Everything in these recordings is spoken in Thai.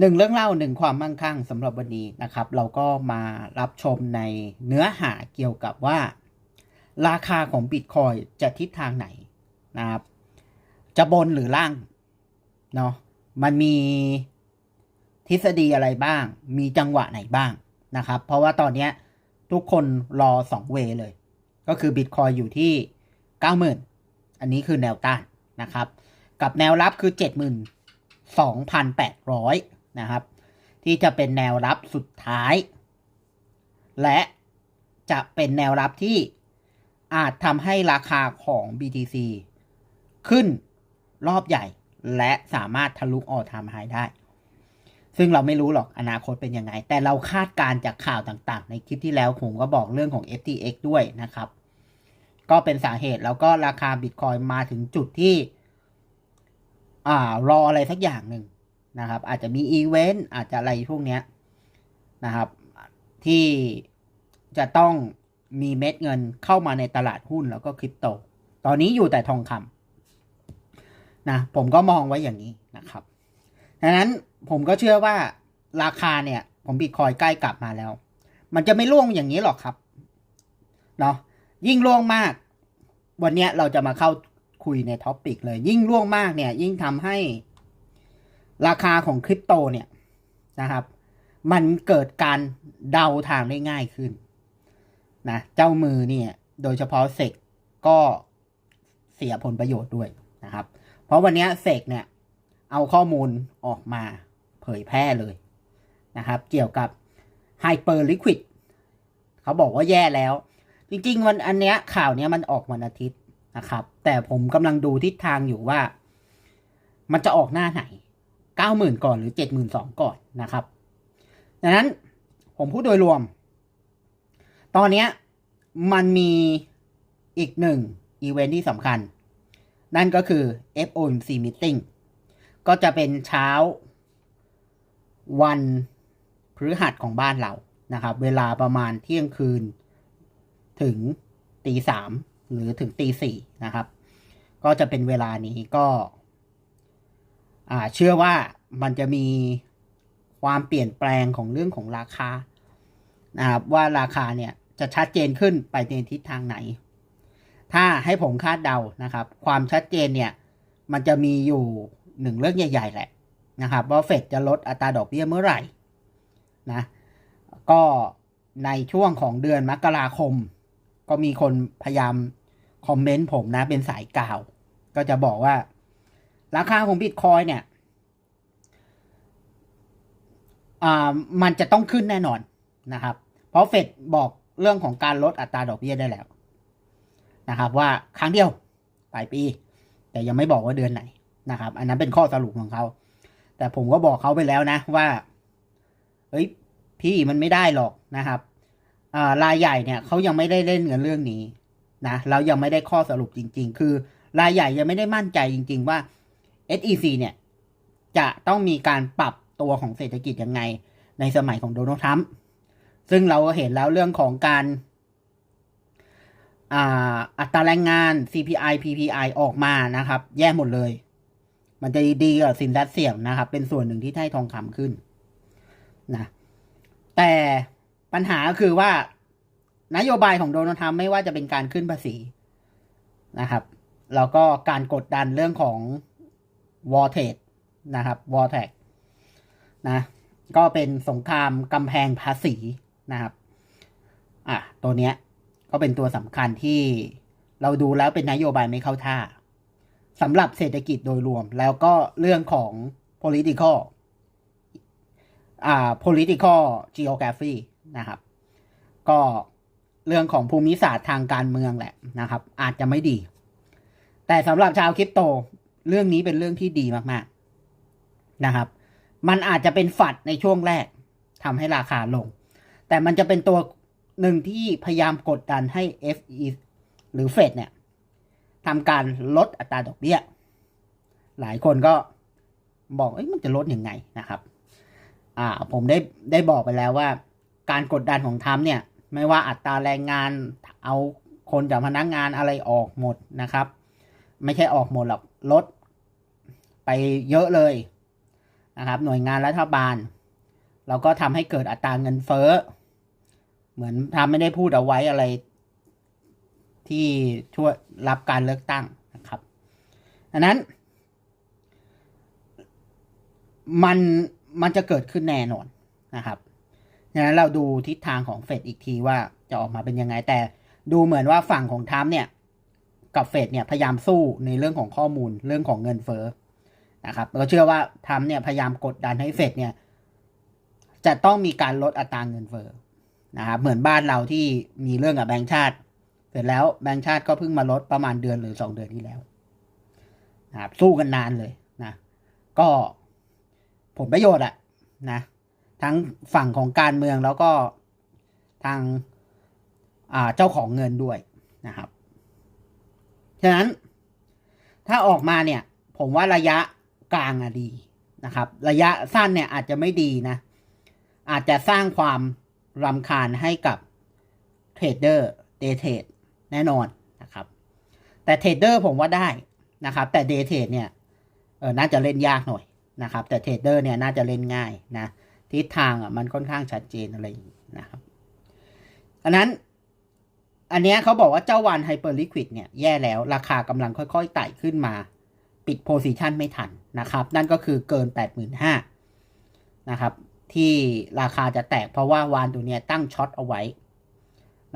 หนึ่งเรื่องเล่าหนึ่งความมั่งคั่งสำหรับวันนี้นะครับ เราก็มารับชมในเนื้อหาเกี่ยวกับว่า ราคาของบิตคอยจะทิศทางไหนนะครับ จะบนหรือล่างเนาะมันมีทฤษฎีอะไรบ้าง มีจังหวะไหนบ้างนะครับ เพราะว่าตอนนี้ทุกคนรอสองเวเลย ก็คือบิตคอยอยู่ที่ 90,000 อันนี้คือแนวต้านนะครับ กับแนวรับคือ 72,800 นะครับ ที่จะเป็นแนวรับสุดท้าย และจะเป็นแนวรับที่อาจทำให้ราคาของ BTC ขึ้นรอบใหญ่และสามารถทะลุออทามไฮได้ ซึ่งเราไม่รู้หรอกอนาคตเป็นยังไง แต่เราคาดการณ์จากข่าวต่างๆ ในคลิปที่แล้วผมก็บอกเรื่องของ FTX ด้วยนะครับ ก็เป็นสาเหตุแล้วก็ราคาบิตคอยมาถึงจุดที่ อ่ารออะไรสักอย่างหนึ่ง นะครับ อาจจะมีอีเวนต์อาจจะอะไรพวกเนี้ยนะครับ ที่จะต้องมีเม็ดเงินเข้ามาในตลาดหุ้นแล้วก็คริปโต ตอนนี้อยู่แต่ทองคำนะผมก็มองไว้อย่างนี้นะครับดังนั้นผมก็เชื่อว่าราคาเนี่ย ผมบิตคอยใกล้กลับมาแล้ว มันจะไม่ร่วงอย่างนี้หรอกครับเนาะยิ่งร่วงมาก วันเนี้ยเราจะมาเข้าคุยในท็อปปิกเลย ยิ่งร่วงมากเนี่ย ยิ่งทำให้ ราคาของคริปโตเนี่ยนะครับ มันเกิดการเดาทางได้ง่ายขึ้นนะเจ้ามือเนี่ยโดยเฉพาะเซกก็เสียผลประโยชน์ด้วยนะครับ เพราะวันนี้เซกเนี่ยเอาข้อมูลออกมาเผยแพร่เลยนะครับ เกี่ยวกับไฮเปอร์ลิควิดเขาบอกว่าแย่แล้ว จริง ๆ วันอันเนี้ยข่าวเนี้ยมันออกวันอาทิตย์นะครับ แต่ผมกำลังดูทิศทางอยู่ว่า มันจะออกหน้าไหน เก้าหมื่นก่อนหรือเจ็ดหมื่นสองก่อนนะครับ ดังนั้นผมพูดโดยรวม ตอนนี้มันมีอีกหนึ่งอีเวนท์ที่สำคัญ นั่นก็คือ FOMC Meeting ก็จะเป็นเช้าวันพฤหัสของบ้านเรานะครับ เวลาประมาณเที่ยงคืนถึงตีสามหรือถึงตีสี่นะครับ ก็จะเป็นเวลานี้ก็ เชื่อว่ามันจะมีความเปลี่ยนแปลงของเรื่องของราคานะครับว่าราคาเนี่ยจะชัดเจนขึ้นไปในทิศทางไหน ถ้าให้ผมคาดเดานะครับ ความชัดเจนเนี่ย มันจะมีอยู่หนึ่งเรื่องใหญ่ ๆ แหละนะครับว่าเฟดจะลดอัตราดอกเบี้ยเมื่อไหร่นะก็ในช่วงของเดือนมกราคม ก็มีคนพยายามคอมเมนต์ผมนะเป็นสายกล่าว ก็จะบอกว่า ราคาของบิตคอยเนี่ยอ่ามันจะต้องขึ้นแน่นอนนะครับ เพราะเฟดบอกเรื่องของการลดอัตราดอกเบี้ยได้แล้วนะครับ ว่าครั้งเดียวปลายปี แต่ยังไม่บอกว่าเดือนไหนนะครับ อันนั้นเป็นข้อสรุปของเขา แต่ผมก็บอกเขาไปแล้วนะว่าเฮ้ยพี่มันไม่ได้หรอกนะครับอ่ารายใหญ่เนี่ยเขายังไม่ได้เล่นกันเรื่องนี้นะเรายังไม่ได้ข้อสรุปจริง ๆ คือรายใหญ่ยังไม่ได้มั่นใจจริง ๆ ว่า SEC เนี่ย จะต้องมีการปรับตัวของเศรษฐกิจยังไง ในสมัยของโดนัลด์ทรัมป์ซึ่งเราเห็นแล้วเรื่องของการอ,าอัตราแรงงาน CPI PPI ออกมานะครับ แย่หมดเลย มันจะดีกับสินทรัพย์เสี่ยงนะครับ เป็นส่วนหนึ่งที่ให้ทองคำขึ้นนะแต่ปัญหาคือว่านโยบายของโดนัลด์ทรัมป์ไม่ว่าจะเป็นการขึ้นภาษีนะครับ แล้วก็การกดดันเรื่องของ วอ r t เท e นะครับวอ r t แท็กนะก็เป็นสงครามกำแพงภาษีนะครับอะตัวเนี้ยก็เป็นตัวสำคัญที่เราดูแล้วเป็นนโยบายไม่เข้าท่าสำหรับเศรษฐกิจโดยรวม แล้วก็เรื่องของ political อ่า political geography นะครับ ก็เรื่องของภูมิศาสตร์ทางการเมืองแหละนะครับ อาจจะไม่ดี แต่สำหรับชาวคริปโต เรื่องนี้เป็นเรื่องที่ดีมากๆนะครับ มันอาจจะเป็นฝัดในช่วงแรกทำให้ราคาลง แต่มันจะเป็นตัวหนึ่งที่พยายามกดดันให้ FE หรือเฟดเนี่ยทำการลดอัตราดอกเบี้ย หลายคนก็บอกเอ้ยมันจะลดยังไงนะครับ อ่า ผมได้ได้บอกไปแล้วว่า การกดดันของทรัมเนี่ย ไม่ว่าอัตราแรงงานเอาคนจากพนักงานอะไรออกหมดนะครับ ไม่ใช่ออกหมดหรอกลด ไปเยอะเลยนะครับ หน่วยงานรัฐบาลแล้วก็ทำให้เกิดอัตราเงินเฟ้อ เหมือนทำไม่ได้พูดเอาไว้อะไร ที่ช่วยรับการเลือกตั้งนะครับอันนั้น มันมันจะเกิดขึ้นแน่นอนนะครับดังนั้นเราดูทิศทางของเฟดอีกทีว่าจะออกมาเป็นยังไงแต่ดูเหมือนว่าฝั่งของทัมเนี่ย กับเฟดเนี่ยพยายามสู้ในเรื่องของข้อมูลเรื่องของเงินเฟ้อ นะครับเราเชื่อว่าทรัมป์เนี่ยพยายามกดดันให้เฟดเนี่ยจะต้องมีการลดอัตราเงินเฟ้อนะครับเหมือนบ้านเราที่มีเรื่องกับแบงก์ชาติ เสร็จแล้วแบงก์ชาติก็เพิ่งมาลดประมาณเดือนหรือสองเดือนที่แล้วนะครับสู้กันนานเลยนะ ก็ผลประโยชน์อะนะทั้งฝั่งของการเมืองแล้วก็ทางเจ้าของเงินด้วยนะครับ ฉะนั้นถ้าออกมาเนี่ย ผมว่าระยะ กลางอะดีนะครับ ระยะสั้นเนี่ยอาจจะไม่ดีนะ อาจจะสร้างความรำคาญให้กับเทรดเดอร์เดเทรดแน่นอนนะครับ แต่เทรดเดอร์ผมว่าได้นะครับ แต่เดเทรดเนี่ยเออน่าจะเล่นยากหน่อยนะครับ แต่เทรดเดอร์เนี่ยน่าจะเล่นง่ายนะทิศทางอะมันค่อนข้างชัดเจนอะไรอย่างนี้นะครับอันนั้นอันเนี้ยเขาบอกว่าเจ้าวันไฮเปอร์ลิควิดเนี่ยแย่แล้วราคากำลังค่อยๆไต่ขึ้นมา ปิดโพซิชันไม่ทัน นะครับ นั่นก็คือเกิน 85,000นะครับ ที่ราคาจะแตกเพราะว่าวานตัวเนี้ยตั้งช็อตเอาไว้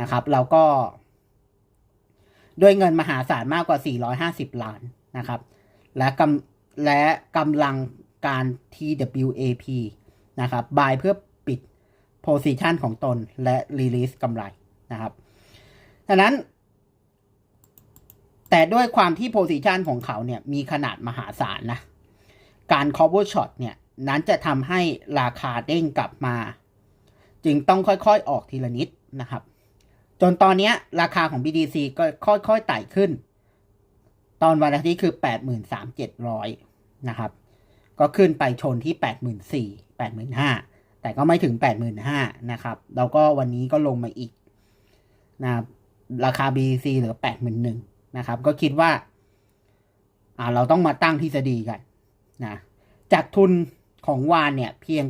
นะครับ แล้วก็ ด้วยเงินมหาศาลมากกว่า 450 ล้านนะครับ และกำและกำลังการ TWAP นะครับบายเพื่อปิด position ของตนและ release กำไรนะครับดังนั้น แต่ด้วยความที่ position ของเขาเนี่ยมีขนาดมหาศาลนะ การ cover shot เนี่ย นั้นจะทำให้ราคาเด้งกลับมา จึงต้องค่อยๆออกทีละนิดนะครับ จนตอนนี้ราคาของ BTC ก็ค่อยๆไต่ขึ้น ตอนวันอาทิตย์คือ 83,700 นะครับ ก็ขึ้นไปชนที่ 84,000 85,000 แต่ก็ไม่ถึง 85,000 นะครับ แล้วก็วันนี้ก็ลงมาอีกนะครับราคา BTC เหลือ 81,000 นะครับ ก็คิดว่า อ่า เราต้องมาตั้งทฤษฎีกัน นะจากทุนของวานเนี่ยเพียง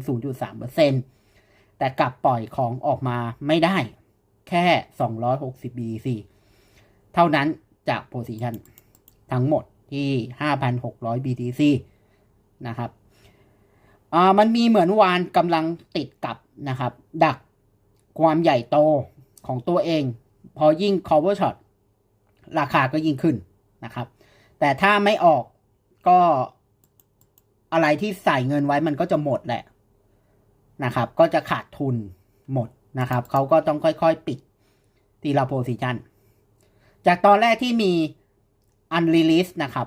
0.3%แต่กลับปล่อยของออกมาไม่ได้แค่ 260 BTC เท่านั้นจากโพซิชันทั้งหมดที่ 5,600 BTC นะครับอ่ามันมีเหมือนวานกำลังติดกับนะครับ ดักความใหญ่โตของตัวเอง พอยิ่ง cover shot ราคาก็ยิ่งขึ้นนะครับ แต่ถ้าไม่ออกก็ อะไรที่ใส่เงินไว้มันก็จะหมดแหละนะครับ ก็จะขาดทุนหมดนะครับเขาก็ต้องค่อยๆปิดทีละโพซิชันจากตอนแรกที่มี unrelease นะครับ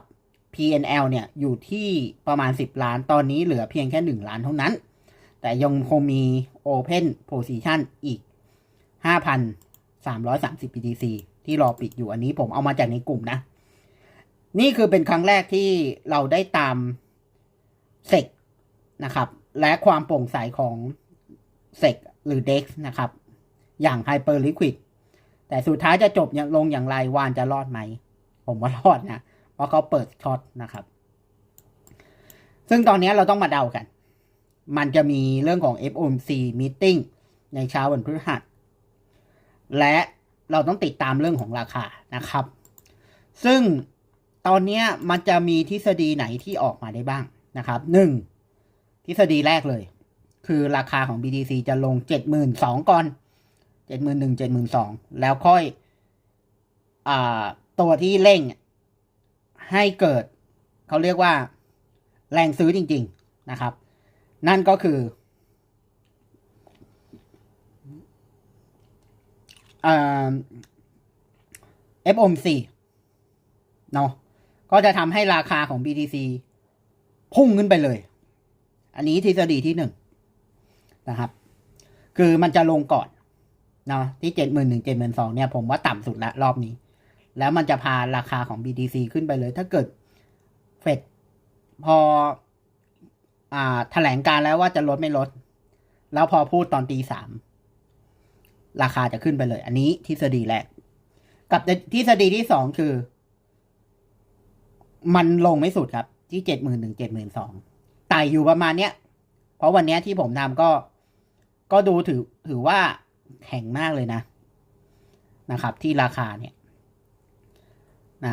PNL เนี่ยอยู่ที่ประมาณ 10 ล้าน ตอนนี้เหลือเพียงแค่ 1 ล้านเท่านั้น แต่ยังคงมี Open Position อีก 5,330 BTC ที่รอปิดอยู่อันนี้ผมเอามาจากในกลุ่มนะ นี่คือเป็นครั้งแรกที่เราได้ตาม เซกนะครับ และความโปร่งใสของเซกหรือ DEX นะครับ อย่าง Hyper Liquid แต่สุดท้ายจะจบลงอย่างไรวานจะรอดไหม ผมว่ารอดนะ เพราะเขาเปิดช็อตนะครับ ซึ่งตอนนี้เราต้องมาเดากัน มันจะมีเรื่องของ FOMC meeting ในเช้าวันพฤหัส และเราต้องติดตามเรื่องของราคานะครับ ซึ่งตอนนี้มันจะมีทฤษฎีไหนที่ออกมาได้บ้าง นะครับหนึ่งทฤษฎีแรกเลย คือราคาของ BTC จะลงเจ็ดหมื่นสองก่อนเจ็ดหมื่นหนึ่งเจ็ดหมื่นสองแล้วค่อยอ่าตัวที่เร่งให้เกิด เขาเรียกว่า แรงซื้อจริง ๆนะครับ นั่นก็คือเอ่อ FOMC เนาะก็จะทำให้ราคาของ BTC พุ่งขึ้นไปเลย อันนี้ทฤษฎีที่หนึ่งนะครับ คือมันจะลงก่อนเนาะที่เจ็ดหมื่นหนึ่งเจ็ดหมื่นสองเนี่ยผมว่าต่ำสุดละรอบนี้ แล้วมันจะพาราคาของ BTC ขึ้นไปเลย ถ้าเกิดเฟดพออ่าแถลงการแล้วว่าจะลดไม่ลด แล้วพอพูดตอนตีสามราคาจะขึ้นไปเลย อันนี้ทฤษฎีแรก กับทฤษฎีที่สองคือ มันลงไม่สุดครับ ที่เจ็ดหมื่นหนึ่งเจ็ดหมื่นสองไต่อยู่ประมาณเนี้ย เพราะวันเนี้ยที่ผมทำก็ ก็ดูถือถือว่าแข็งมากเลยนะ นะครับ ที่ราคาเนี่ยนะ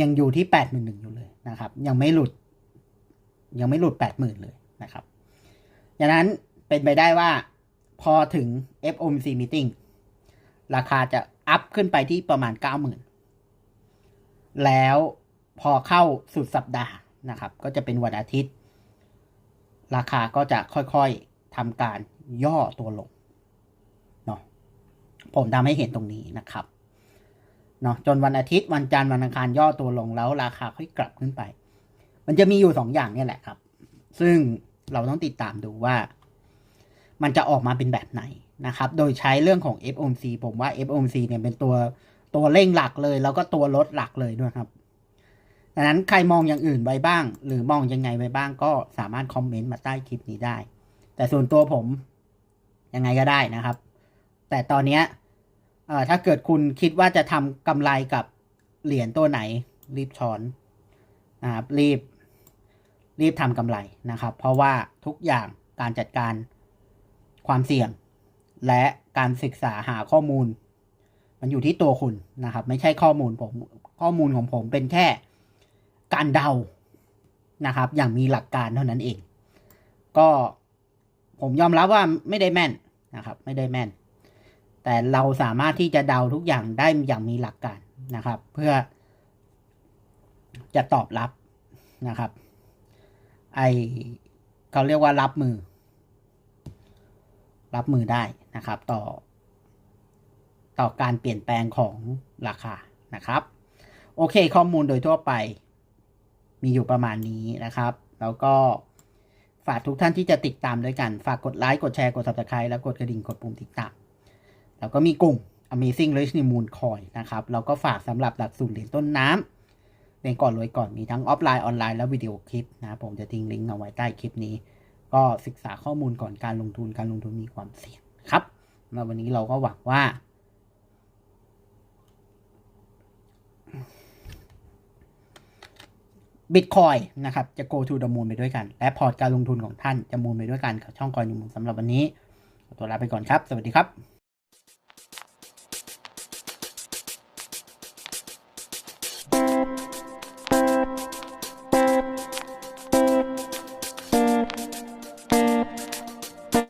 ยังอยู่ที่แปดหมื่นหนึ่งอยู่เลยนะครับ ยังไม่หลุด ยังไม่หลุดแปดหมื่นเลยนะครับดังนั้นเป็นไปได้ว่าพอถึง FOMC meeting ราคาจะอัพขึ้นไปที่ประมาณเก้าหมื่นแล้วพอเข้าสุดสัปดาห์ นะครับ ก็จะเป็นวันอาทิตย์ ราคาก็จะค่อยๆทำการย่อตัวลงเนาะผมทำให้เห็นตรงนี้นะครับเนาะจนวันอาทิตย์วันจันทร์วันอังคารย่อตัวลงแล้วราคาค่อยกลับขึ้นไป มันจะมีอยู่สองอย่างนี่แหละครับ ซึ่งเราต้องติดตามดูว่า มันจะออกมาเป็นแบบไหนนะครับ โดยใช้เรื่องของ FOMC ผมว่า FOMC เนี่ยเป็นตัวตัวเร่งหลักเลย แล้วก็ตัวลดหลักเลยด้วยครับ ดังนั้นใครมองอย่างอื่นไว้บ้าง หรือมองยังไงไว้บ้างก็สามารถคอมเมนต์มาใต้คลิปนี้ได้ แต่ส่วนตัวผมยังไงก็ได้นะครับ แต่ตอนนี้ถ้าเกิดคุณคิดว่าจะทำกำไรกับเหรียญตัวไหน รีบช้อนนะครับรีบ รีบทำกำไรนะครับ เพราะว่าทุกอย่างการจัดการความเสี่ยง และการศึกษาหาข้อมูล มันอยู่ที่ตัวคุณนะครับ ไม่ใช่ข้อมูลผมข้อมูลของผมเป็นแค่ การเดานะครับ อย่างมีหลักการเท่านั้นเอง ก็ผมยอมรับว่าไม่ได้แม่นนะครับ ไม่ได้แม่น แต่เราสามารถที่จะเดาทุกอย่างได้อย่างมีหลักการนะครับ เพื่อจะตอบรับนะครับ ไอเขาเรียกว่ารับมือ รับมือได้นะครับ ต่อ ต่อการเปลี่ยนแปลงของราคานะครับ โอเคข้อมูลโดยทั่วไป มีอยู่ประมาณนี้นะครับ แล้วก็ฝากทุกท่านที่จะติดตามด้วยกัน ฝากกดไลค์ กดแชร์ กด subscribe แล้วกดกระดิ่ง กดปุ่มติดตาม แล้วก็มีกลุ่ม Amazing Rich New Moon Coin นะครับ แล้วก็ฝากสำหรับหลักสูตรเหรียญต้นน้ำเรียนก่อนรวยก่อน มีทั้งออฟไลน์ ออนไลน์ และวิดีโอคลิปนะ ผมจะทิ้งลิงก์เอาไว้ใต้คลิปนี้ ก็ศึกษาข้อมูลก่อนการลงทุน การลงทุนมีความเสี่ยงครับแล้ววันนี้เราก็หวังว่า บิตคอยนะครับจะ go to the moon ไปด้วยกัน และพอร์ตการลงทุนของท่านจะมูนไปด้วยกันกับช่องคอยนูมูลสำหรับวันนี้ขอตัวลาไปก่อนครับ สวัสดีครับ